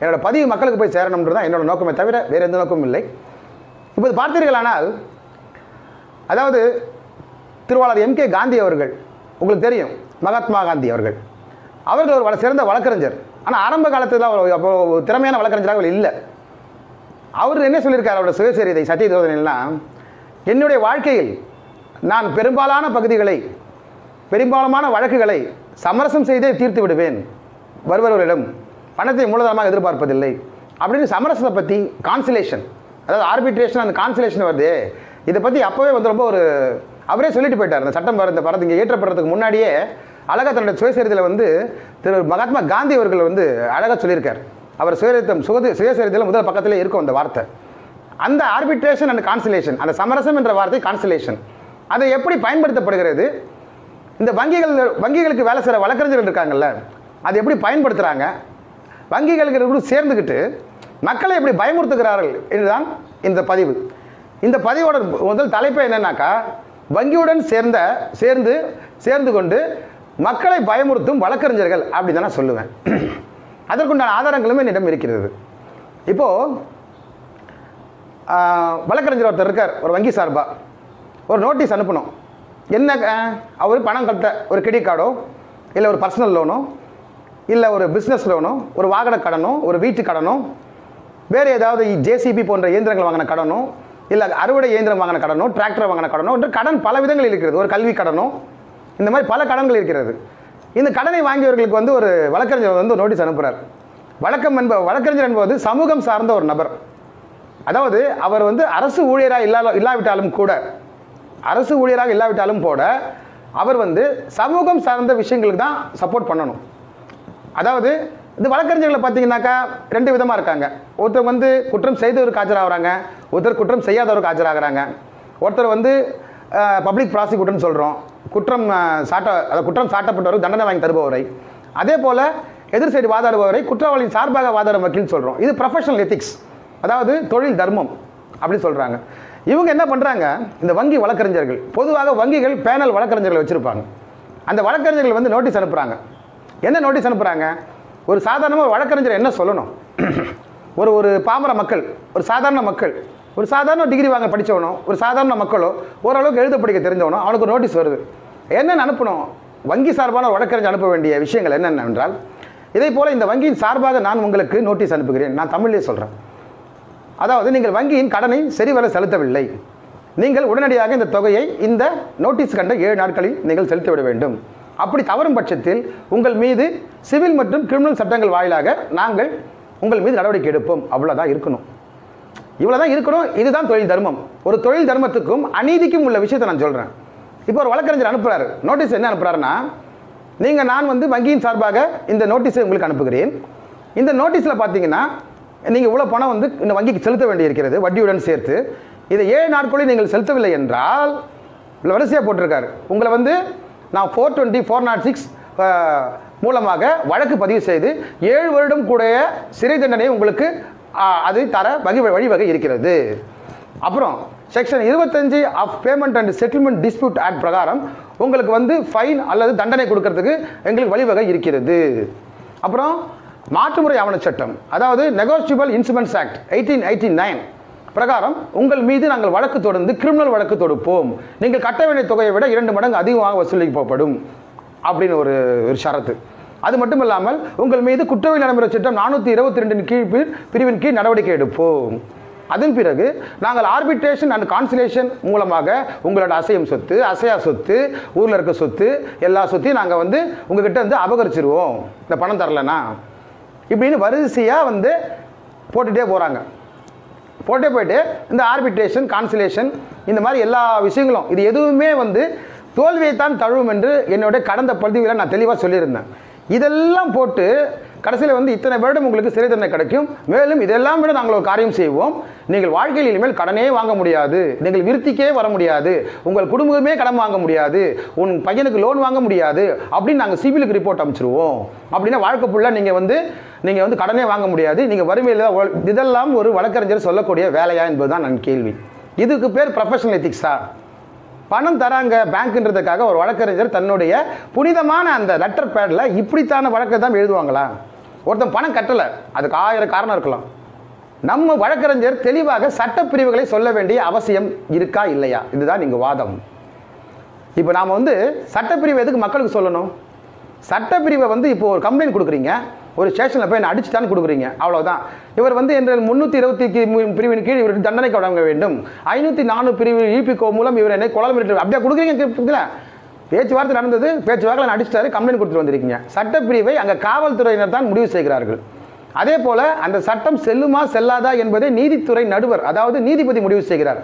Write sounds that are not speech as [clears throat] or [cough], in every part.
என்னோட பதிவு மக்களுக்கு போய் சேரணுன்றது தான் என்னோட நோக்கமே தவிர வேறு எந்த நோக்கமும் இல்லை. இப்போ இது பார்த்தீர்களானால் அதாவது திருவாளர் எம் கே காந்தி அவர்கள் உங்களுக்கு தெரியும் மகாத்மா காந்தி அவர்கள். அவர்கள் ஒரு வள- சிறந்த வழக்கறிஞர். ஆனால் ஆரம்ப காலத்தில் அவர் அப்போ திறமையான வழக்கறிஞராக அவர் இல்லை. அவர் என்ன சொல்லியிருக்கார் அவரோட சுயசரிதை சத்தியதோதனைலாம் என்னுடைய வாழ்க்கையில் நான் பெரும்பாலான பகுதிகளை பெரும்பாலான வழக்குகளை சமரசம் செய்தே தீர்த்து விடுவேன். வருபவர்களிடம் பணத்தை மூலதனமாக எதிர்பார்ப்பதில்லை. அப்படின்னு சமரசத்தை பற்றி கான்சிலேஷன் அதாவது ஆர்பிட்ரேஷன் அந்த கான்சிலேஷன் வருது. இதை பற்றி அப்போவே வந்து ரொம்ப ஒரு அவரே சொல்லிட்டு போயிட்டார். இந்த சட்டம் வர இந்த படத்து இங்கே ஏற்றப்படுறதுக்கு முன்னாடியே அழகா தன்னுடைய சுயசரிதையில் வந்து திரு மகாத்மா காந்தி அவர்கள் வந்து அழகாக சொல்லியிருக்கார். அவர் சுயரித்தம் சுகது சுயசரிதையில் முதல் பக்கத்திலே இருக்கும் அந்த வார்த்தை. அந்த ஆர்பிட்ரேஷன் அண்ட் கான்சிலேஷன் அந்த சமரசம் என்ற வார்த்தை கான்சிலேஷன் அதை எப்படி பயன்படுத்தப்படுகிறது? இந்த வங்கிகள் வங்கிகளுக்கு வேலை செய்கிற வழக்கறிஞர்கள் இருக்காங்கல்ல அதை எப்படி பயன்படுத்துகிறாங்க வங்கிகளுக்கு கூட சேர்ந்துக்கிட்டு மக்களை எப்படி பயமுறுத்துகிறார்கள் என்றுதான் இந்த பதிவு. இந்த பதிவோட முதல் தலைப்பு என்னன்னாக்கா வங்கியுடன் சேர்ந்த சேர்ந்து சேர்ந்து கொண்டு மக்களை பயமுறுத்தும் வழக்கறிஞர்கள் அப்படி தான் நான் சொல்லுவேன். அதற்குண்டான ஆதாரங்களும் என்னிடம் இருக்கிறது. இப்போது வழக்கறிஞர் ஒருத்தர் இருக்கார் ஒரு வங்கி சார்பாக ஒரு நோட்டீஸ் அனுப்பணும். என்ன அவர் பணம் கட்ட ஒரு கிரெடிட் கார்டோ இல்லை ஒரு பர்சனல் லோனோ இல்லை ஒரு பிஸ்னஸ் லோனோ ஒரு வாகன கடனோ ஒரு வீட்டு கடனோ வேறு ஏதாவது ஜேசிபி போன்ற இயந்திரங்கள் வாங்கின கடனோ இல்லை அறுவடை இயந்திரம் வாங்கின கடனோ டிராக்டர் வாங்கின கடனோ என்று கடன் பல விதங்கள் இருக்கிறது. ஒரு கல்வி கடனோ இந்த மாதிரி பல கடன்கள் இருக்கிறது. இந்த கடனை வாங்கியவர்களுக்கு வந்து ஒரு வழக்கறிஞர் வந்து நோட்டீஸ் அனுப்புகிறார் வழக்கம் என்ப வழக்கறிஞர் என்பது சமூகம் சார்ந்த ஒரு நபர். அதாவது அவர் வந்து அரசு ஊழியராக இல்லா இல்லாவிட்டாலும் கூட அரசு ஊழியராக இல்லாவிட்டாலும் கூட அவர் வந்து சமூகம் சார்ந்த விஷயங்களுக்கு தான் சப்போர்ட் பண்ணணும். அதாவது இந்த வழக்கறிஞர்களை பார்த்தீங்கன்னாக்கா ரெண்டு விதமாக இருக்காங்க. ஒருத்தர் வந்து குற்றம் செய்தவருக்கு ஆஜராகிறாங்க ஒருத்தர் குற்றம் செய்யாதவருக்கு ஆஜராகிறாங்க. ஒருத்தர் வந்து பப்ளிக் ப்ராசிக்யூட்டர்னு சொல்கிறோம் குற்றம் சாட்ட அதை குற்றம் சாட்டப்பட்டவருக்கு தண்டனை வாங்கி தருபவரை. அதே போல் எதிர் சைடு வாதாடுபவரை குற்றவாளியின் சார்பாக வாதாடும் வக்கீல்னு சொல்கிறோம் இது ப்ரொஃபஷனல் எத்திக்ஸ் அதாவது தொழில் தர்மம் அப்படின்னு சொல்கிறாங்க இவங்க என்ன பண்ணுறாங்க இந்த வங்கி வழக்கறிஞர்கள் பொதுவாக வங்கிகள் பேனல் வழக்கறிஞர்களை வச்சுருப்பாங்க. அந்த வழக்கறிஞர்கள் வந்து நோட்டீஸ் அனுப்புகிறாங்க என்ன நோட்டீஸ் அனுப்புகிறாங்க ஒரு சாதாரணமாக வழக்கறிஞர் என்ன சொல்லணும்? [clears throat] ஒரு ஒரு பாமர மக்கள் ஒரு சாதாரண மக்கள் ஒரு சாதாரண டிகிரி வாங்க படித்தவனோ ஒரு சாதாரண மக்களோ ஓரளவுக்கு எழுத படிக்க தெரிஞ்சவனோ அவனுக்கு நோட்டீஸ் வருது. என்னென்னு அனுப்பணும்? வங்கி சார்பான வழக்கறிஞர் அனுப்ப வேண்டிய விஷயங்கள் என்னென்ன என்றால் இதே போல் இந்த வங்கியின் சார்பாக நான் உங்களுக்கு நோட்டீஸ் அனுப்புகிறேன். நான் தமிழ்லேயே சொல்கிறேன் அதாவது நீங்கள் வங்கியின் கடனை சரிவர செலுத்தவில்லை. நீங்கள் உடனடியாக இந்த தொகையை இந்த நோட்டீஸ் கண்ட ஏழு நாட்களில் நீங்கள் செலுத்திவிட வேண்டும். அப்படி தவறும் பட்சத்தில் உங்கள் மீது சிவில் மற்றும் கிரிமினல் சட்டங்கள் வாயிலாக நாங்கள் உங்கள் மீது நடவடிக்கை எடுப்போம். அவ்வளோதான் இருக்கணும். இவ்வளோதான் இருக்கணும். இதுதான் தொழில் தர்மம். ஒரு தொழில் தர்மத்துக்கும் அநீதிக்கும் உள்ள விஷயத்தை நான் சொல்கிறேன் இப்போ ஒரு வழக்கறிஞர் அனுப்புகிறாரு நோட்டீஸ் என்ன அனுப்புகிறாருன்னா நீங்கள் நான் வந்து வங்கியின் சார்பாக இந்த நோட்டீஸை உங்களுக்கு அனுப்புகிறேன். இந்த நோட்டீஸில் பார்த்தீங்கன்னா நீங்கள் இவ்வளோ பணம் வந்து இந்த வங்கிக்கு செலுத்த வேண்டியிருக்கிறது வட்டியுடன் சேர்த்து. இதை ஏழு நாட்களில் நீங்கள் செலுத்தவில்லை என்றால் இவ்வளோ வரிசையாக போட்டிருக்காரு. உங்களை வந்து நான் four twenty four naught six மூலமாக வழக்கு பதிவு செய்து ஏழு வருடம் கூடிய சிறை தண்டனை உங்களுக்கு அது தர வகை வழிவகை இருக்கிறது. அப்புறம் செக்ஷன் இருபத்தஞ்சு of payment and settlement dispute act பிரகாரம் உங்களுக்கு வந்து ஃபைன் அல்லது தண்டனை கொடுக்கறதுக்கு எங்களுக்கு வழிவகை இருக்கிறது. அப்புறம் மாற்றுமுறை ஆவணச் சட்டம் அதாவது negotiable insurance act eighteen eighty nine பிரகாரம் உங்கள் மீது நாங்கள் வழக்கு தொடர்ந்து கிரிமினல் வழக்கு தொடுப்போம். நீங்கள் கட்ட வேண்டிய தொகையை விட இரண்டு மடங்கு அதிகமாக வசூலிக்கப்படும் அப்படின்னு ஒரு ஒரு ஷரத்து. அது மட்டும் இல்லாமல் உங்கள் மீது குற்றவியல் நடைமுறை சட்டம் நானூற்றி இருபத்தி ரெண்டின் கீழ் பிரிவின் கீழ் நடவடிக்கை எடுப்போம். அதன் பிறகு நாங்கள் ஆர்பிட்ரேஷன் அண்ட் கான்சிலேஷன் மூலமாக உங்களோட அசையும் சொத்து அசையா சொத்து ஊரில் இருக்க சொத்து எல்லா சொத்தையும் நாங்கள் வந்து உங்ககிட்ட வந்து அபகரிச்சிருவோம். இந்த பணம் தரலனா இப்படின்னு வரிசையாக வந்து போட்டுகிட்டே போகிறாங்க போட்டே போயிட்டு இந்த ஆர்பிட்ரேஷன் கான்சிலேஷன் இந்த மாதிரி எல்லா விஷயங்களும் இது எதுவுமே வந்து தோல்வியைத்தான் தழுவும் என்று என்னுடைய கடந்த பகுதியில் நான் தெளிவாக சொல்லியிருந்தேன். இதெல்லாம் போட்டு கடைசியில் வந்து இத்தனை வருடம் உங்களுக்கு சிறை தண்டனை கிடைக்கும். மேலும் இதெல்லாம் விட நாங்கள் ஒரு காரியம் செய்வோம். நீங்கள் வாழ்க்கையில் இனிமேல் கடனே வாங்க முடியாது. நீங்கள் விருத்திக்கே வர முடியாது. உங்கள் குடும்பமே கடன் வாங்க முடியாது. உன் பையனுக்கு லோன் வாங்க முடியாது. அப்படின்னு நாங்கள் சிபிலுக்கு ரிப்போர்ட் அமைச்சிருவோம் அப்படின்னா வாழ்க்கை ஃபுல்லாக நீங்கள் வந்து நீங்கள் வந்து கடனே வாங்க முடியாது. நீங்கள் வறுமையில் இதெல்லாம் ஒரு வழக்கறிஞர் சொல்லக்கூடிய வேலையா என்பதுதான் நான் கேள்வி. இதுக்கு பேர் ப்ரொஃபஷனல் எத்திக்ஸா பணம் தராங்க பேங்க்ன்றதுக்காக ஒரு வழக்கறிஞர் தன்னுடைய புனிதமான அந்த லெட்டர் பேடில் இப்படித்தான வழக்கை தான் எழுதுவாங்களா? ஒருத்தன் பணம் கட்டலை. அதுக்கு ஆயிரம் காரணம் இருக்கலாம். நம்ம வழக்கறிஞர் தெளிவாக சட்டப்பிரிவுகளை சொல்ல வேண்டிய அவசியம் இருக்கா இல்லையா? இதுதான் நீங்கள் வாதம். இப்போ நாம் வந்து சட்டப்பிரிவு எதுக்கு மக்களுக்கு சொல்லணும்? சட்டப்பிரிவை வந்து இப்போ ஒரு கம்ப்ளைண்ட் கொடுக்குறீங்க. ஒரு ஸ்டேஷனில் போய் என்ன அடிச்சுட்டான்னு கொடுக்குறீங்க. அவ்வளோதான் இவர் வந்து என்ற முந்நூற்றி இருபத்தி பிரிவின் கீழ் இவருக்கு தண்டனைக்கு வழங்க வேண்டும். ஐநூற்றி நானூறு பிரிவு இபிகோ மூலம் இவர் என்னை கொலை அப்படியே கொடுக்குறீங்க பேச்சுவார்த்தை நடந்தது பேச்சுவார்த்தை அடிச்சிட்டாரு கம்ப்ளைண்ட் கொடுத்துட்டு வந்திருக்கீங்க. சட்டப்பிரிவை அங்கே காவல்துறையினர் தான் முடிவு செய்கிறார்கள். அதே போல அந்த சட்டம் செல்லுமா செல்லாதா என்பதை நீதித்துறை நடுவர் அதாவது நீதிபதி முடிவு செய்கிறார்.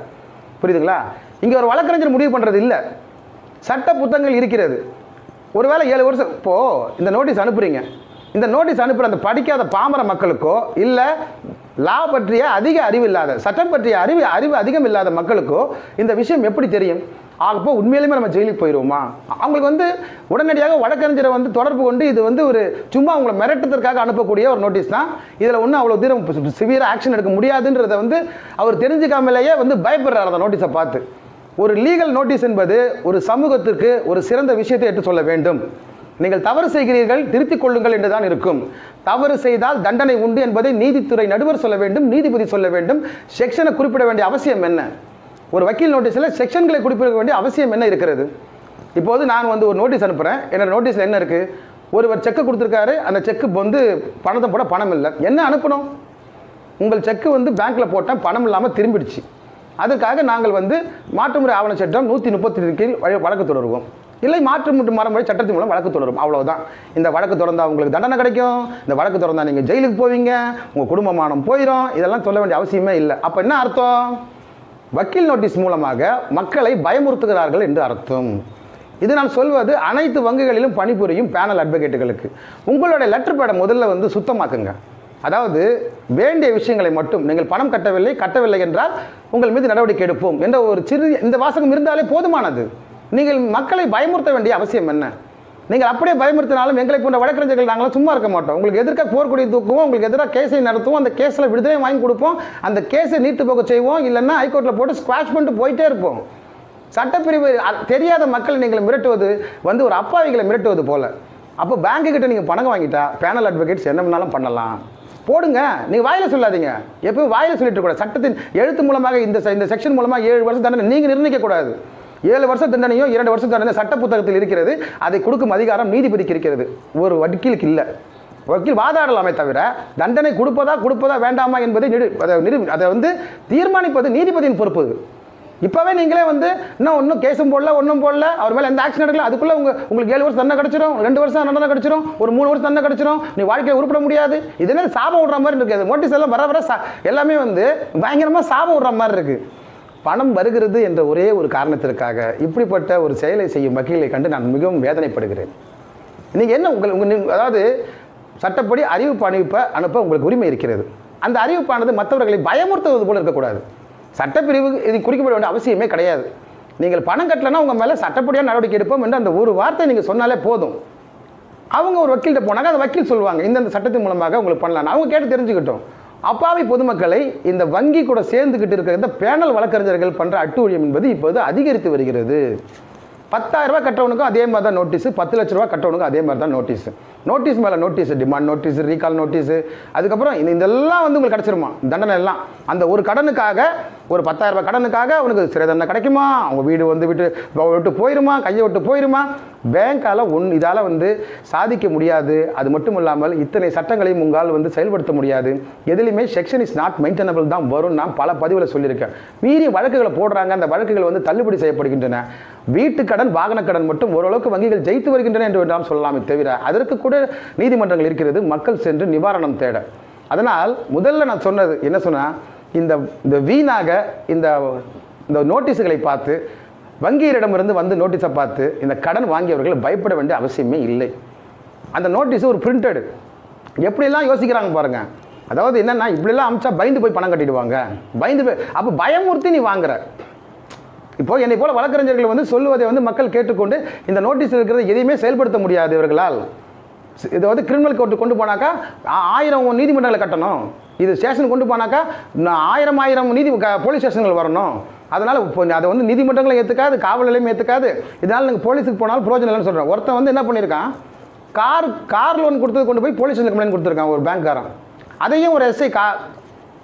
புரியுதுங்களா? இங்க ஒரு வழக்கறிஞர் முடிவு பண்றது இல்லை. சட்ட புத்தகங்கள் இருக்கிறது. ஒருவேளை ஏழு வருஷம் இப்போ இந்த நோட்டீஸ் அனுப்புறீங்க. இந்த நோட்டீஸ் அனுப்புற அந்த படிக்காத பாமர மக்களுக்கோ இல்லை லா பற்றிய அதிக அறிவு இல்லாத சட்டம் பற்றிய அறிவு அறிவு அதிகம் இல்லாத மக்களுக்கோ இந்த விஷயம் எப்படி தெரியும்? ஆகப்போ உண்மையிலுமே நம்ம ஜெயிலுக்கு போயிடுவோமா அவங்களுக்கு வந்து உடனடியாக வழக்கறிஞரை வந்து தொடர்பு கொண்டு இது வந்து ஒரு சும்மா அவங்களை மிரட்டுறதுக்காக அனுப்பக்கூடிய ஒரு நோட்டீஸ் தான். இதில் ஒன்றும் அவ்வளோ தூரம் சிவியராக ஆக்ஷன் எடுக்க முடியாதுன்றதை வந்து அவர் தெரிஞ்சுக்காமலேயே வந்து பயப்படுறார் அந்த நோட்டீஸை பார்த்து. ஒரு லீகல் நோட்டீஸ் என்பது ஒரு சமூகத்திற்கு ஒரு சிறந்த விஷயத்தை எடுத்து சொல்ல வேண்டும். நீங்கள் தவறு செய்கிறீர்கள் திருத்திக் கொள்ளுங்கள் என்றுதான் இருக்கும். தவறு செய்தால் தண்டனை உண்டு என்பதை நீதித்துறை நடுவர் சொல்ல வேண்டும் நீதிபதி சொல்ல வேண்டும். செக்ஷனை குறிப்பிட வேண்டிய அவசியம் என்ன? ஒரு வக்கீல் நோட்டீஸில் செக்ஷன்களை குறிப்பிட வேண்டிய அவசியம் என்ன இருக்கிறது? இப்போது நான் வந்து ஒரு நோட்டீஸ் அனுப்புகிறேன் என்னோட நோட்டீஸில் என்ன இருக்குது ஒருவர் செக்கு கொடுத்துருக்காரு அந்த செக்கு வந்து பணத்தை போட பணம் இல்லை. என்ன அனுப்பணும்? உங்கள் செக்கு வந்து பேங்க்கில் போட்டேன் பணம் இல்லாமல் திரும்பிடுச்சு. அதுக்காக நாங்கள் வந்து மாற்றுமுறை ஆவண சட்டம் நூற்றி முப்பத்தி கீழ் வழக்கு தொடருவோம். இல்லை மாற்று முறை மரமுறை சட்டத்தின் மூலம் வழக்கு தொடரும். அவ்வளவுதான். இந்த வழக்கு தொடர்ந்தால் உங்களுக்கு தண்டனை கிடைக்கும். இந்த வழக்கு தொடர்ந்தால் நீங்கள் ஜெயிலுக்கு போவீங்க. உங்கள் குடும்பமானம் போயிடும் இதெல்லாம் சொல்ல வேண்டிய அவசியமே இல்லை. அப்போ என்ன அர்த்தம்? வக்கீல் நோட்டீஸ் மூலமாக மக்களை பயமுறுத்துகிறார்கள் என்று அர்த்தம். இது நான் சொல்வது அனைத்து வங்கிகளிலும் பணிபுரியும் பேனல் அட்வொகேட்டுகளுக்கு. உங்களுடைய லெட்டர் பேடை முதல்ல வந்து சுத்தமாக்குங்க. அதாவது வேண்டிய விஷயங்களை மட்டும் நீங்கள் பணம் கட்டவில்லை கட்டவில்லை என்றால் உங்கள் மீது நடவடிக்கை எடுப்போம் என்ற ஒரு சிறு இந்த வாசகம் இருந்தாலே போதுமானது. நீங்கள் மக்களை பயமுறுத்த வேண்டிய அவசியம் என்ன? நீங்கள் அப்படியே பயமுறுத்தினாலும் எங்களை போன்ற வழக்கறிஞர்கள் நாங்களும் சும்மா இருக்க மாட்டோம். உங்களுக்கு எதிர்க்க போர்க்கொடி தூக்குவோம் உங்களுக்கு எதிராக கேஸை நடத்துவோம் அந்த கேஸில் விடுதலை வாங்கி கொடுப்போம் அந்த கேஸை நீட்டு போக செய்வோம் இல்லைன்னா ஹைகோர்ட்டில் போட்டு ஸ்குவாஷ் பண்ணிட்டு போயிட்டே இருப்போம். சட்டப்பிரிவு அ- தெரியாத மக்களை நீங்கள் மிரட்டுவது வந்து ஒரு அப்பாவிகளை மிரட்டுவது போல். அப்போ பேங்க்கு கிட்ட நீங்கள் பணம் வாங்கிட்டா பேனல் அட்வொகேட்ஸ் என்ன வேணாலும் பண்ணலாம். போடுங்க. நீங்கள் வாயில் சொல்லாதீங்க. எப்பவும் வாயில் சொல்லிட்டு கூட சட்டத்தின் எழுத்து மூலமாக இந்த செ- இந்த செக்ஷன் மூலமாக ஏழு வருஷம் தண்டனை நீங்கள் நிர்ணயிக்கக்கூடாது ஏழு வருஷம் தண்டனையோ இரண்டு வருஷம் தண்டனை சட்ட புத்தகத்தில் இருக்கிறது. அதை கொடுக்கும் அதிகாரம் நீதிபதிக்கு இருக்கிறது. ஒரு வக்கீலுக்கு இல்லை. வக்கீல் வாதாடலாமே தவிர தண்டனை கொடுப்பதா கொடுப்பதா வேண்டாமா என்பதை நிரு- அதை நிரு- அதை வந்து தீர்மானிப்பது நீதிபதியின் பொறுப்பு. இப்போவே நீங்களே வந்து இன்னும் ஒன்றும் கேஸும் போடல ஒன்றும் போடல அவர் மேலே எந்த ஆக்ஷன் எடுக்கல அதுக்குள்ளே உங்க உங்களுக்கு ஏழு வருஷம் தண்டனை கிடைச்சிடும் ரெண்டு வருஷம் தண்டனை கிடைச்சிரும் ஒரு மூணு வருஷம் தண்டனை கிடைச்சிரும் நீ வாழ்க்கையை உருப்பிட முடியாது. இது என்ன சாபம் விடுற மாதிரி இருக்குது நோட்டீஸ் எல்லாம் வர வர சா- எல்லாமே வந்து பயங்கரமாக சாபம் விடுற மாதிரி இருக்குது பணம் வருகிறது என்ற ஒரே ஒரு காரணத்திற்காக இப்படிப்பட்ட ஒரு செயலை செய்யும் வக்கீலை கண்டு நான் மிகவும் வேதனைப்படுகிறேன். நீங்கள் என்ன உங்கள் உங்கள் அதாவது சட்டப்படி அறிவிப்பு அனுப்ப அனுப்ப உங்களுக்கு உரிமை இருக்கிறது. அந்த அறிவிப்பானது மற்றவர்களை பயமுறுத்துவது போல இருக்கக்கூடாது. சட்டப்பிரிவு இது குறிக்கப்பட வேண்டிய அவசியமே கிடையாது. நீங்கள் பணம் கட்டலைன்னா உங்கள் மேலே சட்டப்படியாக நடவடிக்கை எடுப்போம் என்று அந்த ஒரு வார்த்தை நீங்கள் சொன்னாலே போதும். அவங்க ஒரு வக்கீல்கிட்ட போனாங்க அந்த வக்கீல் சொல்லுவாங்க இந்தந்த சட்டத்தின் மூலமாக உங்களுக்கு பண்ணலாம் அவங்க கேட்டு தெரிஞ்சுக்கிட்டோம். அப்பாவி பொதுமக்களை இந்த வங்கி கூட சேர்ந்துக்கிட்டு இருக்கிற இந்த பேனல் வழக்கறிஞர்கள் பண்ணுற அட்டூழியம் என்பது இப்போது அதிகரித்து வருகிறது. பத்தாயிரம் ரூபா கட்டவனுக்கும் அதே மாதிரி தான் நோட்டீஸ் பத்து லட்ச ரூபா கட்டவனுக்கும் அதே மாதிரி தான் நோட்டீஸ் நோட்டீஸ் மேலே notice demand notice recall notice அதுக்கப்புறம் இந்த இதெல்லாம் வந்து உங்களுக்கு கிடச்சிருமா? தண்டனை எல்லாம். அந்த ஒரு கடனுக்காக ஒரு பத்தாயிரம் ரூபாய் கடனுக்காக அவனுக்கு சிறை தண்டனை கிடைக்குமா? அவங்க வீடு வந்து விட்டு விட்டு போயிருமா? கையை விட்டு போயிருமா? பேங்க்கால் ஒன் இதால் வந்து சாதிக்க முடியாது. அது மட்டும் இல்லாமல் இத்தனை சட்டங்களையும் உங்களால் வந்து செயல்படுத்த முடியாது. எதுலையுமே செக்ஷன் இஸ் நாட் மெயின்டெனபிள் தான் வரும் நான் பல பதிவில் சொல்லியிருக்கேன். மீறி வழக்குகளை போடுறாங்க. அந்த வழக்குகள் வந்து தள்ளுபடி செய்யப்படுகின்றன. வீட்டு கடன் வாகன கடன் மட்டும் ஓரளவுக்கு வங்கிகள் ஜெயித்து வருகின்றன என்று வேண்டாம் சொல்லலாமே தவிர அதற்கு கூட நீதிமன்றங்கள் இருக்கிறது. மக்கள் சென்று நிவாரணம் தேட. அதனால் முதல்ல நான் சொன்னது என்ன சொன்னால் இந்த இந்த வீணாக இந்த இந்த நோட்டீஸுகளை பார்த்து வங்கியரிடமிருந்து வந்து நோட்டீஸை பார்த்து இந்த கடன் வாங்கியவர்கள் பயப்பட வேண்டிய அவசியமே இல்லை. அந்த நோட்டீஸ் ஒரு பிரிண்டட் எப்படிலாம் யோசிக்கிறாங்க பாருங்கள் அதாவது என்னன்னா இப்படிலாம் அமிச்சா பயந்து போய் பணம் கட்டிடுவாங்க. பயந்து போய் அப்போ பயமுறுத்தி நீ வாங்குற. இப்போ என்னை போல வழக்கறிஞர்கள் வந்து சொல்லுவதை வந்து மக்கள் கேட்டுக்கொண்டு இந்த நோட்டீஸ் இருக்கிறத எதையுமே செயல்படுத்த முடியாது இவர்களால். இதை வந்து கிரிமினல் கோர்ட்டு கொண்டு போனாக்கா ஆயிரம் நீதிமன்றங்களை கட்டணும். இது ஸ்டேஷன் கொண்டு போனாக்கா நான் ஆயிரம் ஆயிரம் நீதி க- போலீஸ் ஸ்டேஷன்கள் வரணும். அதனால் இப்போ அதை வந்து நீதிமன்றங்களும் ஏற்றுக்காது காவல் நிலையம் ஏற்றுக்காது இதனால் நீங்கள் போலீஸுக்கு போனாலும் பிரயோஜனம் இல்லைன்னு சொல்கிறேன் ஒருத்தன் வந்து என்ன பண்ணியிருக்கான்? கார் கார் லோன் கொடுத்தது கொண்டு போய் போலீஸ் ஸ்டேஷன் கம்ப்ளைண்ட் கொடுத்துருக்கான் ஒரு பேங்க்காரன் அதையும் ஒரு எஸ்ஐ கா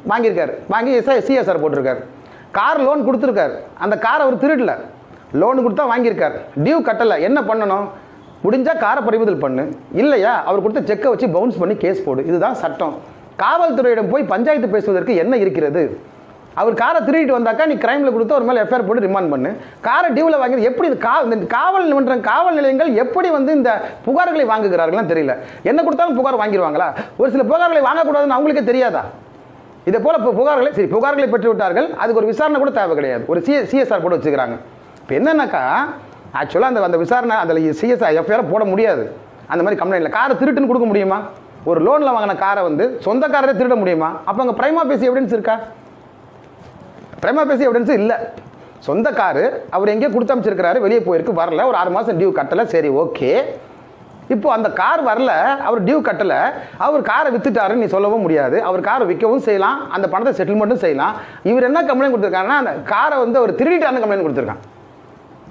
வாங்கியிருக்காரு. வாங்கி எஸ்ஐ சிஎஸ்ஆர் போட்டிருக்காரு. கார் லோன் கொடுத்துருக்காரு. அந்த காரை அவர் திருடல. லோன் கொடுத்தா வாங்கியிருக்கார். டியூ கட்டலை. என்ன பண்ணணும்? முடிஞ்சால் காரை பறிமுதல் பண்ணு. இல்லையா? அவர் கொடுத்த செக்கை வச்சு பவுன்ஸ் பண்ணி கேஸ் போடு. இதுதான் சட்டம். காவல்துறையிடம் போய் பஞ்சாயத்து பேசுவதற்கு என்ன இருக்கிறது? அவர் காரை திருடிட்டு வந்தாக்கா நீ கிரைமில் கொடுத்து ஒரு மேலே எஃப்ஐஆர் போட்டு ரிமாண்ட் பண்ணு. காரை டியூவில் வாங்கி எப்படி இது கா இந்த காவல் மன்றம் காவல் நிலையங்கள் எப்படி வந்து இந்த புகார்களை வாங்குகிறார்கள்லாம் தெரியல. என்ன கொடுத்தாலும் புகார் வாங்கிடுவாங்களா ஒரு சில புகார்களை வாங்கக்கூடாதுன்னு அவங்களுக்கே தெரியாதா? இதே போல் இப்போ புகார்களை சரி புகார்களை பெற்று விட்டார்கள் அதுக்கு ஒரு விசாரணை கூட தேவை கிடையாது. ஒரு சிஎ சிஎஸ்ஆர் போட்டு வச்சுக்கிறாங்க. இப்போ என்னன்னாக்கா ஆக்சுவலாக அந்த அந்த விசாரணை அதில் சிஎஸ்ஆர் எஃப்ஐஆர் போட முடியாது. அந்த மாதிரி கம்ப்ளைண்ட்டில் காரை திருட்டுன்னு கொடுக்க முடியுமா? ஒரு லோனில் வாங்கின காரை வந்து சொந்தக்காரரே திருட முடியுமா? அப்போ அங்கே பிரைமா பேசி எவிடன்ஸ் இருக்கா? பிரேமா பேசி எவிடன்ஸ் இல்லை. சொந்த காரு அவர் எங்கேயோ கொடுத்து அமைச்சிருக்கிறாரு வெளியே போயிருக்கு வரல. ஒரு ஆறு மாதம் டியூ கட்டலை சரி ஓகே இப்போ அந்த கார் வரல அவர் டியூ கட்டலை அவர் காரை வித்துட்டாருன்னு நீ சொல்லவும் முடியாது. அவர் காரை விற்கவும் செய்யலாம் அந்த பணத்தை செட்டில்மெண்ட்டும் செய்யலாம். இவர் என்ன கம்ப்ளைண்ட் கொடுத்துருக்காருன்னா அந்த காரை வந்து அவர் திருடிட்டாருன்னு கம்ப்ளைண்ட் கொடுத்துருக்கான்.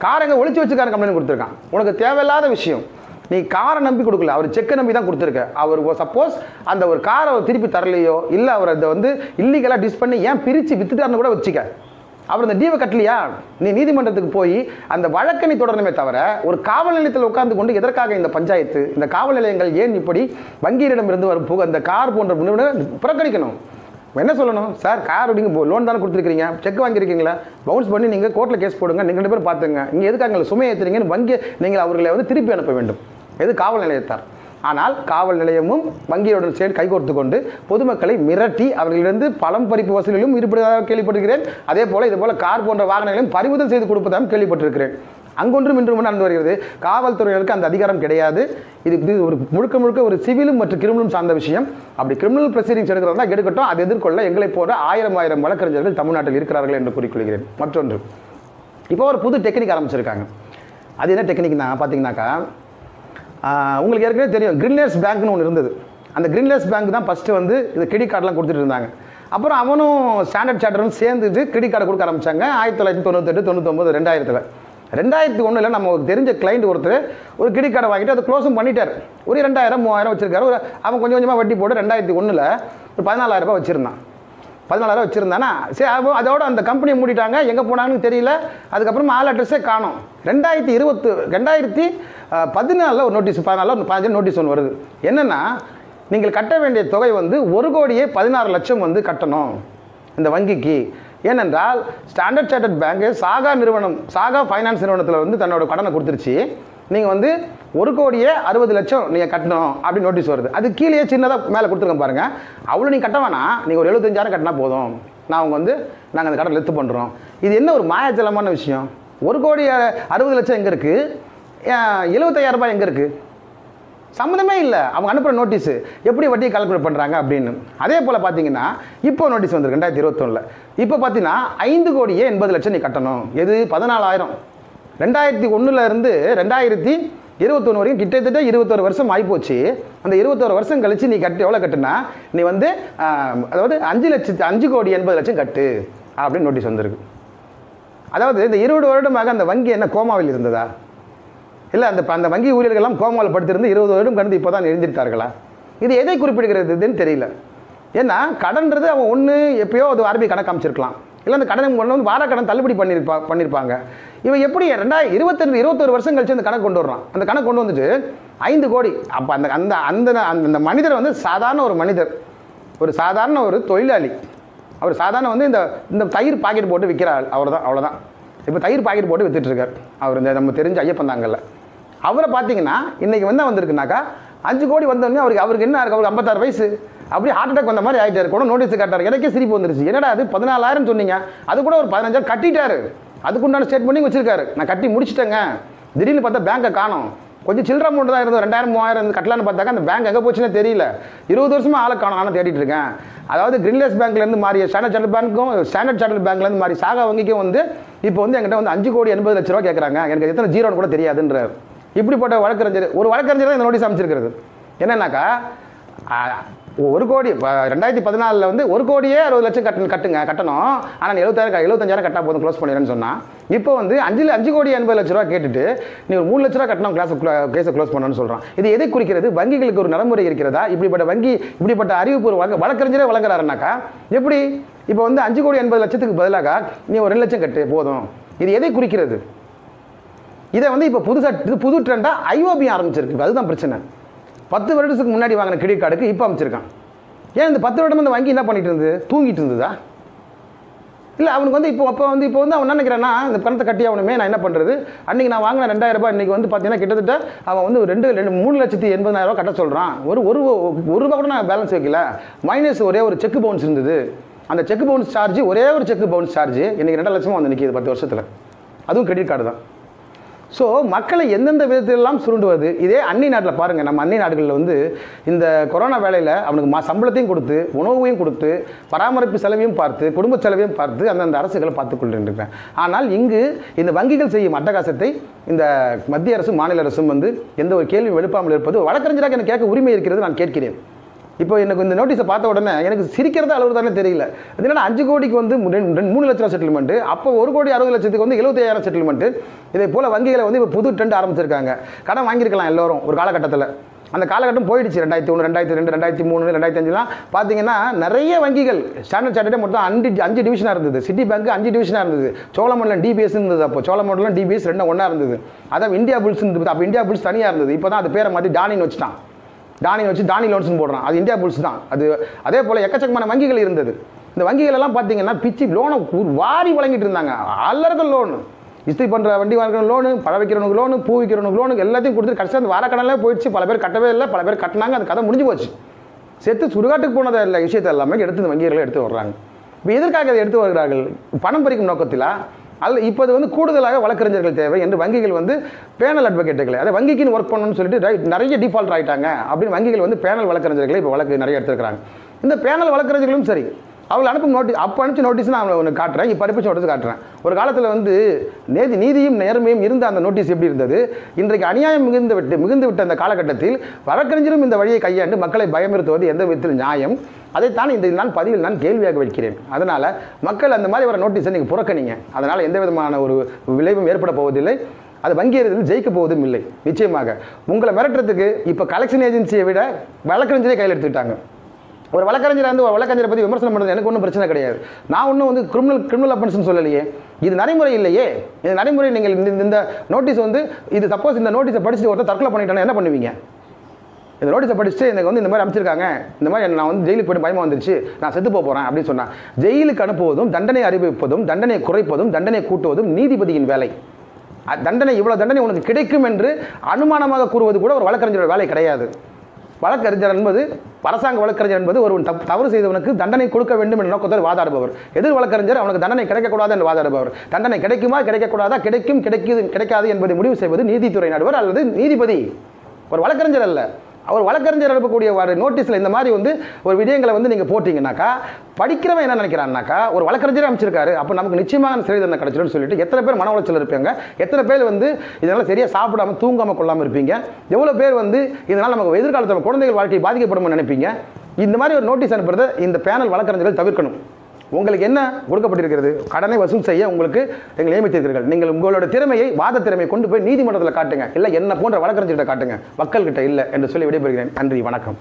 காரை எங்கே ஒழிச்சு வச்சுக்காரன் கம்ப்ளைண்ட் கொடுத்துருக்கான். உனக்கு தேவையில்லாத விஷயம். நீ காரை நம்பி கொடுக்கல. அவர் செக்கை நம்பி தான் கொடுத்துருக்க. அவர் சப்போஸ் அந்த ஒரு காரை அவர் திருப்பி தரலையோ இல்லை அவர் அதை வந்து இல்லீகலாக டிஸ் பண்ணி ஏன் பிரித்து வித்துட்டாருன்னு கூட வச்சுக்க. அவர் அந்த டீவை கட்டலையா? நீ நீதிமன்றத்துக்கு போய் அந்த வழக்கை நீ தொடரணுமே தவிர ஒரு காவல் நிலையத்தில் உட்கார்ந்து கொண்டு எதற்காக இந்த பஞ்சாயத்து இந்த காவல் நிலையங்கள் ஏன் இப்படி வங்கியரிடம் இருந்து வரும் புக அந்த கார் போன்ற நிறுவனம் புறக்கணிக்கணும்? என்ன சொல்லணும்? சார் கார் நீங்கள் லோன் தானே கொடுத்துருக்கீங்க செக் வாங்கியிருக்கீங்களா? பவுன்ஸ் பண்ணி நீங்கள் கோர்ட்டில் கேஸ் போடுங்க. நீங்கள் ரெண்டு பேரும் பார்த்துங்க. நீங்கள் எதுக்காக சுமையை ஏற்றுறீங்கன்னு வங்கி நீங்கள் அவர்களை வந்து திருப்பி அனுப்ப வேண்டும். எது காவல் நிலையத்தார். ஆனால் காவல் நிலையமும் வங்கியுடன் சேர்ந்து கைகோர்த்து கொண்டு பொதுமக்களை மிரட்டி அவர்களிடந்து பழம் பறிப்பு வசூலிலும் ஈடுபடுவதாக கேள்விப்பட்டிருக்கிறேன் அதே போல இது போல கார் போன்ற வாகனங்களையும் பறிமுதல் செய்து கொடுப்பதாகவும் கேள்விப்பட்டிருக்கிறேன். அங்கொன்றும் இன்றும் நடந்து வருகிறது காவல்துறையினருக்கு அந்த அதிகாரம் கிடையாது. இது இது ஒரு முழுக்க முழுக்க ஒரு சிவிலும் மற்றும் கிரிமினலும் சார்ந்த விஷயம். அப்படி கிரிமினல் ப்ரொசீடிங்ஸ் எடுக்கிறதா எடுக்கட்டும். அதை எதிர்கொள்ள எங்களை போன்ற ஆயிரம் ஆயிரம் வழக்கறிஞர்கள் தமிழ்நாட்டில் இருக்கிறார்கள் என்று கூறிக்கொள்கிறேன். மற்றொன்று. இப்போ ஒரு புது டெக்னிக் ஆரம்பிச்சிருக்காங்க. அது என்ன டெக்னிக்னா பார்த்தீங்கன்னாக்கா உங்களுக்கு ஏற்கனவே தெரியும் கிரின்லேஸ் பேங்க்னு ஒன்று இருந்தது. அந்த கிரின்லேஸ் பேங்க் தான் ஃபஸ்ட்டு வந்து இது கிரெடிட் கார்டெலாம் கொடுத்துட்டு இருந்தாங்க. அப்புறம் அவனும் ஸ்டாண்டர்ட் சார்ட்டரும் சேர்ந்துட்டு கிரெடிட் கார்டு கொடுக்க ஆரம்பிச்சாங்க ஆயிரத்தி தொள்ளாயிரத்தி தொண்ணூத்தெட்டு தொண்ணூத்தொம்பது ரெண்டாயிரத்தில். ரெண்டாயிரத்தி ஒன்றில் நம்ம தெரிஞ்ச கிளைண்ட் ஒருத்தர் ஒரு கிரெடிட் கார்டை வாங்கிட்டு அதை க்ளோஸும் பண்ணிட்டார். ஒரு ரெண்டாயிரம் மூவாயிரம் வச்சிருக்காரு. ஒரு அவன் கொஞ்சம் கொஞ்சமாக வட்டி போட்டு ரெண்டாயிரத்தி ஒன்றில் ஒரு பதினாலாயிரம் ரூபாய் வச்சுருந்தான். பதினாலாயிரம் வச்சுருந்தானா? சரி அப்போ அதோட அந்த கம்பெனியை மூடிட்டாங்க. எங்கே போனாங்கன்னு தெரியல. அதுக்கப்புறம் ஆள் அட்ரஸே காணும். ரெண்டாயிரத்தி இருபத்து ரெண்டாயிரத்தி பதினாலில் ஒரு நோட்டீஸ் பதினாலில் ஒரு பதினஞ்சு நோட்டீஸ் ஒன்று வருது. என்னென்னா நீங்கள் கட்ட வேண்டிய தொகை வந்து ஒரு கோடியே பதினாறு லட்சம் வந்து கட்டணும் இந்த வங்கிக்கு. ஏனென்றால் ஸ்டாண்டர்ட் சார்ட்டர்ட் பேங்க்கு சாகா நிறுவனம் சாகா ஃபைனான்ஸ் நிறுவனத்தில் வந்து தன்னோட கடனை கொடுத்துருச்சு. நீங்கள் வந்து ஒரு கோடியே அறுபது லட்சம் நீங்கள் கட்டணும் அப்படின்னு நோட்டீஸ் வருது. அது கீழே சின்னதாக மேலே கொடுத்துருக்கேன் பாருங்கள் அவ்வளோ நீங்கள் கட்ட வேணாம். நீங்கள் ஒரு எழுபத்தஞ்சாயிரம் கட்டினா போதும். நான் அவங்க வந்து நாங்கள் அந்த கடன் லெத்து பண்ணுறோம் இது என்ன ஒரு மாயாஜலமான விஷயம்? ஒரு கோடி அறுபது லட்சம் எங்கே இருக்குது எழுபத்தையாயிரம் ரூபாய் எங்கே இருக்குது சம்மந்தமே இல்லை. அவங்க அனுப்புகிற நோட்டீஸு எப்படி வட்டியை கால்குலேட் பண்ணுறாங்க அப்படின்னு. அதே போல் பார்த்தீங்கன்னா இப்போ நோட்டீஸ் வந்திருக்கு ரெண்டாயிரத்தி இருபத்தொன்னில். இப்போ பார்த்தீங்கன்னா ஐந்து கோடியே எண்பது லட்சம் நீ கட்டணும். எது? பதினாலாயிரம். ரெண்டாயிரத்தி ஒன்றுலேருந்து இருந்து ரெண்டாயிரத்தி இருபத்தொன்று வரைக்கும் கிட்டத்தட்ட இருபத்தொரு வருஷம் ஆகிப்போச்சு அந்த இருபத்தொரு வருஷம் கழித்து நீ கட்டு எவ்வளோ கட்டுனா நீ வந்து அதாவது அஞ்சு லட்சத்து அஞ்சு கோடி எண்பது லட்சம் கட்டு அப்படின்னு நோட்டீஸ் வந்திருக்கு. அதாவது இந்த இருபது வருடமாக அந்த வங்கி என்ன கோமாவில் இருந்ததா? இல்லை அந்த அந்த வங்கி ஊழியர்கள்லாம் கோமாவில் படுத்திருந்து இருபது வருடம் கடந்து இப்போ தான் எழுந்திருத்தார்களா இது எதை குறிப்பிடுகிறதுன்னு தெரியல. ஏன்னா கடன்றது அவன் ஒன்று எப்பயோ அது ஆர்பி கணக்கு அமைச்சிருக்கலாம் இல்லை அந்த கடனை கொண்டு வந்து வார கடன் தள்ளுபடி பண்ணியிருப்பா பண்ணியிருப்பாங்க இவன் எப்படி ரெண்டாயிரம் இருபத்தெண்டு இருபத்தொரு வருஷம் கழிச்சு அந்த கணக்கு கொண்டு வர்றான். அந்த கணக்கு கொண்டு வந்துட்டு ஐந்து கோடி. அப்போ அந்த அந்த அந்த அந்த அந்த மனிதர் வந்து சாதாரண ஒரு மனிதர். ஒரு சாதாரண ஒரு தொழிலாளி. அவர் சாதாரண வந்து இந்த இந்த தயிர் பாக்கெட் போட்டு விற்கிறாள் அவர் தான் அவ்வளோதான் இப்போ தயிர் பாக்கெட் போட்டு விற்றுட்டுருக்கார் அவர் இந்த நம்ம தெரிஞ்ச ஐயப்பன் தாங்கல்ல அவரை பார்த்தீங்கன்னா இன்றைக்கி வந்து வந்திருக்குனாக்கா அஞ்சு கோடி வந்தோடனே அவருக்கு அவருக்கு என்ன இருக்கு? அவருக்கு ஐம்பத்தாறு வயசு. அப்படியே ஹார்ட் அட்டாக் வந்த மாதிரி ஆகிட்டாரு கூட நோட்டீஸ் காட்டார் எனக்கே சிரிப்பு வந்துருச்சு. என்னடா அது? பதினாலாயிரம் சொன்னீங்க. அது கூட ஒரு பதினஞ்சாயிரம் கட்டிட்டாரு. அதுக்குண்டான ஸ்டேட்மெண்ட்டையும் வச்சிருக்காரு. நான் கட்டி முடிச்சிட்டேங்க. திடீர்னு பார்த்தா பேங்கை காணோம். கொஞ்சம் சில்லற அமௌண்ட் தான் இருந்தது. ரெண்டாயிரம் மூவாயிரம் இருந்து கட்டலான்னு பார்த்தாக்கா அந்த பேங்க் எங்கே போச்சுன்னே தெரியல. இருபது வருஷமாக ஆளை காணும். ஆனால் தேடிட்டு இருக்கேன். அதாவது கிரின்லெஸ் பேங்க்லேருந்து மாறி ஸ்டாண்டர்ட் சார்ட்டர் பேங்க்கும் ஸ்டாண்டர்ட் சார்ட்டர் பேங்க்லேருந்து மாறி சாகா வங்கிக்கும் வந்து இப்போ வந்து எங்கிட்ட வந்து அஞ்சு கோடி எண்பது லட்ச ரூபா கேட்குறாங்க எனக்கு எத்தனை ஜீரோன்னு கூட தெரியாதுன்றார். இப்படிப்பட்ட வழக்கறிஞர் ஒரு வழக்கறிஞர் தான் இந்த நோட்டீஸ் அமைச்சிருக்கிறது. என்னன்னாக்கா ஒரு கோடி ரெண்டாயிரத்தி பதினாலில் வந்து ஒரு கோடியே அறுபது லட்சம் கட்டு கட்டுங்க கட்டணும். ஆனால் எழுபத்தாயிரம் எழுபத்தஞ்சாயிரம் கட்டா போதும் க்ளோஸ் பண்ணிடுறேன்னு சொன்னால் இப்போ வந்து அஞ்சு அஞ்சு கோடி எண்பது லட்ச ரூபா கேட்டுட்டு நீ ஒரு மூணு லட்ச ரூபா கட்டணும் கிளாஸ் கேஸை க்ளோஸ் பண்ணணும்னு சொல்கிறான் இது எதை குறிக்கிறது? வங்கிகளுக்கு ஒரு நடைமுறை இருக்கிறதா? இப்படிப்பட்ட வங்கி இப்படிப்பட்ட அறிவிப்பு வழக்கு வழக்கறிஞரே வழங்குறாருனாக்கா எப்படி? இப்போ வந்து அஞ்சு கோடி எண்பது லட்சத்துக்கு பதிலாக நீ ஒரு ரெண்டு லட்சம் கட்டு போதும். இது எதை குறிக்கிறது? இதை வந்து இப்போ புதுசாக இது புது ட்ரெண்டாக ஐஓபி ஆரம்பிச்சிருக்கு. அதுதான் பிரச்சனை. பத்து வருடத்துக்கு முன்னாடி வாங்கின கிரெடிட் கார்டுக்கு இப்போ அமைச்சிருக்கான். ஏன் இந்த பத்து வருடம் இந்த வங்கி என்ன பண்ணிட்டு இருந்தது? தூங்கிட்டு இருந்ததா? இல்லை அவனுக்கு வந்து இப்போ அப்போ வந்து இப்போ வந்து அவன் என்ன நினைக்கிறான்னா இந்த பணத்தை கட்டி அவனுமே நான் என்ன பண்ணுறது அன்றைக்கி நான் வாங்கின ரெண்டாயிரம் ரூபாய் இன்றைக்கி வந்து பார்த்தீங்கன்னா கிட்டத்தட்ட அவன் வந்து ரெண்டு ரெண்டு மூணு லட்சத்தி எண்பதாயிரரூபா கட்ட சொல்கிறான் ஒரு ஒரு ஒரு ரூபா கூட நான் பேலன்ஸ் வைக்கல. மைனஸ் ஒரே ஒரு செக் பவுன்ஸ் இருந்தது. அந்த செக் பவுன்ஸ் சார்ஜ் ஒரே ஒரு செக் பவுன்ஸ் சார்ஜ் இன்றைக்கி ரெண்டு லட்சமாக வந்து நிற்கிது பத்து வருஷத்தில். அதுவும் கிரெடிட் கார்டு தான். ஸோ மக்களை எந்தெந்த விதத்திலெல்லாம் சுருண்டுவது? இதே அன்னி நாட்டில் பாருங்கள் நம்ம அன்னி நாடுகளில் வந்து இந்த கொரோனா வேலையில் அவனுக்கு மா சம்பளத்தையும் கொடுத்து உணவையும் கொடுத்து பராமரிப்பு செலவையும் பார்த்து குடும்ப செலவையும் பார்த்து அந்தந்த அரசுகளை பார்த்து கொண்டிருக்கிறேன். ஆனால் இங்கு இந்த வங்கிகள் செய்யும் அட்டகாசத்தை இந்த மத்திய அரசும் மாநில அரசும் வந்து எந்த ஒரு கேள்வியும் எழுப்பாமல் இருப்பது வழக்கறிஞராக எனக்கு கேட்க உரிமை இருக்கிறது நான் கேட்கிறேன். இப்போ எனக்கு இந்த நோட்டீஸை பார்த்த உடனே எனக்கு சிரிக்கிறதா அழுகுறதானே தெரியல. அது என்னன்னா அஞ்சு கோடிக்கு வந்து ரெண்டு ரெண்டு- மூணு லட்சம் செட்டில்மெண்ட் அப்போ ஒரு கோடி அறுபது லட்சத்துக்கு வந்து எழுபத்தையாயிரம் செட்டில்மெண்ட் இதே போல் வங்கிகளை வந்து இப்போ புது ட்ரெண்ட் ஆரம்பிச்சிருக்காங்க. கடன் வாங்கியிருக்கலாம் எல்லோரும் ஒரு காலகட்டத்தில். அந்த காலகட்டம் போயிடுச்சு ரெண்டாயிரத்தி ஒன்று ரெண்டாயிரத்தி ரெண்டு ரெண்டாயிரத்தி மூணு ரெண்டாயிரத்தி அஞ்சுலாம் பார்த்தீங்கன்னா நிறைய வங்கிகள் ஸ்டாண்டர்ட் சார்ட்டே மொத்தம் அஞ்சு அஞ்சு டிவிஷனாக இருந்தது. சிட்டி பேங்க் அஞ்சு டிவிஷனாக இருந்தது. சோழமண்டலம் டிபிஎஸ் இருந்தது அப்போ. சோழமண்டலம் டிபிஎஸ் ரெண்டும் ஒன்றா இருந்தது. அதான் இந்தியா புல்ஸ் இருந்தது. அப்போ இந்தியா புல்ஸ் தனியாக இருந்தது. இப்போ தான் அது பேரை மாற்றி டானின்னு வச்சுட்டான். டானியை வச்சு டானி லோன்ஸ்னு போடுறான். அது இந்தியா புல்ஸ் தான். அது அதே போல் எக்கச்சக்கமான வங்கிகள் இருந்தது. இந்த வங்கிகள் எல்லாம் பார்த்தீங்கன்னா பிச்சு லோனை வாரி வழங்கிட்டு இருந்தாங்க. அல்லர்கள் லோனு. இஸ்திரி பண்ணுற வண்டி வாங்குற லோனு பழ வைக்கிறவனுக்கு லோனு பூ விற்கிறவனுக்கு லோனு எல்லாத்தையும் கொடுத்துட்டு கடைசியாக அந்த வாரக்கடனில் போயிடுச்சு. பல பேர் கட்டவே இல்லை பல பேர் கட்டினாங்க. அந்த கதை முடிஞ்சு போச்சு. செத்து சுடுகாட்டுக்கு போனதை இல்லை. விஷயத்தை எல்லாமே எடுத்து இந்த வங்கிகளை எடுத்து வர்றாங்க. இப்போ எதற்காக அதை எடுத்து வருகிறார்கள்? பணம் பறிக்கும் நோக்கத்தில்? அல்ல இப்போது வந்து கூடுதலாக வழக்கறிஞர்கள் தேவை என்று வங்கிகள் வந்து பேனல் அட்வொகேட்டுகளை அதை வங்கிக்குன்னு ஒர்க் பண்ணணும்னு சொல்லிட்டு ரைட் நிறைய டிஃபால்ட் ஆகிட்டாங்க அப்படின்னு வங்கிகள் வந்து பேனல் வழக்கறிஞர்களை இப்போ வழக்கு நிறைய எடுத்துருக்காங்க இந்த பேனல் வழக்கறிஞர்களும் சரி அவளை அனுப்பும் நோட்டீஸ் அப்போ அனுப்பிச்ச நோட்டீஸ் நான் அவளை ஒன்று காட்டுறேன். இப்போ அனுப்பிச்சு நோட்டீஸ் காட்டுறேன். ஒரு காலத்தில் வந்து நேதி நீதியும் நேர்மையும் இருந்த அந்த நோட்டீஸ் எப்படி இருந்தது? இன்றைக்கு அநியாயம் மிகுந்து விட்டு மிகுந்து விட்ட அந்த காலகட்டத்தில் வழக்கறிஞரும் இந்த வழியை கையாண்டு மக்களை பயமுறுத்துவது எந்த விதத்தில் நியாயம். அதைத்தான் இந்த நான் பதிவில் நான் கேள்வியாக வைக்கிறேன். அதனால் மக்கள் அந்த மாதிரி வர நோட்டீஸை நீங்கள் புறக்கணிங்க. அதனால் எந்த விதமான ஒரு விளைவும் ஏற்பட போவதில்லை. அது வங்கி எதிரில் ஜெயிக்க போவதும் இல்லை. நிச்சயமாக. உங்களை மிரட்டுறதுக்கு இப்போ கலெக்ஷன் ஏஜென்சியை விட வழக்கறிஞரே கையில் எடுத்துக்கிட்டாங்க. ஒரு வழக்கறிஞர் வந்து ஒரு வழக்கறிஞரை பற்றி விமர்சனம் பண்ணுறது எனக்கு ஒன்றும் பிரச்சனை கிடையாது. நான் ஒன்றும் வந்து கிரிமினல் கிரிமினல் அஃபென்ஸ்னு சொல்லலையே. இது நடைமுறை இல்லையே. இந்த நடைமுறை நீங்கள் இந்த- இந்த நோட்டீஸ் வந்து இது சப்போஸ் இந்த நோட்டீஸை படிச்சுட்டு ஒருத்தர் தற்கொலை பண்ணிட்டானா என்ன பண்ணுவீங்க? இந்த நோட்டீஸை படிச்சுட்டு எனக்கு வந்து இந்த மாதிரி அமைச்சிருக்காங்க. இந்த மாதிரி நான் வந்து ஜெயிலுக்கு போய்ட்டு பயமாக வந்துருச்சு. நான் செத்து போக போகிறேன் அப்படின்னு சொன்னால் ஜெயிலுக்கு அனுப்புவதும் தண்டனை அறிவிப்பதும் தண்டனை குறைப்பதும் தண்டனை கூட்டுவதும் நீதிபதியின் வேலை. தண்டனை இவ்வளோ தண்டனை உனக்கு கிடைக்கும் என்று அனுமானமாக கூறுவது கூட ஒரு வழக்கறிஞரோட வேலை கிடையாது. வழக்கறிஞர் என்பது அரசாங்க வழக்கறிஞர் என்பது ஒருவன் தப்- தவறு செய்தவனுக்கு தண்டனை கொடுக்க வேண்டும் என்ற நோக்கத்தில் வாதாடுபவர். எதிர் வழக்கறிஞர் அவனுக்கு தண்டனை கிடைக்கக்கூடாது என்று வாதாடுபவர். தண்டனை கிடைக்குமா கிடைக்கக்கூடாதா? கிடைக்கும் கிடைக்குது கிடைக்காது என்பதை முடிவு செய்வது நீதித்துறை நடுவர் அல்லது நீதிபதி. ஒரு வழக்கறிஞர் அல்ல. அவர் வழக்கறிஞர் அனுப்பக்கூடிய ஒரு நோட்டீஸில் இந்த மாதிரி வந்து ஒரு விடயங்களை வந்து நீங்கள் போட்டிங்கனாக்கா படிக்கிறவன் என்ன நினைக்கிறான்னாக்கா ஒரு வழக்கறிஞரே அமைச்சிருக்காரு. அப்போ நமக்கு நிச்சயமாக சிறை தண்டனை கிடைச்சிடும்னு சொல்லிட்டு எத்தனை பேர் மன உளைச்சல் இருப்பாங்க? எத்தனை பேர் வந்து இதனால் சரியாக சாப்பிடாம தூங்காமல் கொள்ளாமல் இருப்பீங்க? எவ்வளோ பேர் வந்து இதனால் நமக்கு எதிர்காலத்தில் குழந்தைகள் வாழ்க்கை பாதிக்கப்படும் நினைப்பீங்க? இந்த மாதிரி ஒரு நோட்டீஸ் அனுப்புறதை இந்த பேனல் வழக்கறிஞர்கள் தவிர்க்கணும். உங்களுக்கு என்ன கொடுக்கப்பட்டிருக்கிறது கடனை வசூல் செய்ய உங்களுக்கு நீங்கள் நியமித்திருக்கிறீர்கள். நீங்கள் உங்களோட திறமையை வாத திறமையை கொண்டு போய் நீதிமன்றத்தில் காட்டுங்க. இல்லை என்ன போன்ற வழக்கறிஞர்கிட்ட காட்டுங்க. மக்கள்கிட்ட இல்லை என்று சொல்லி விடைபெறுகிறேன். நன்றி வணக்கம்.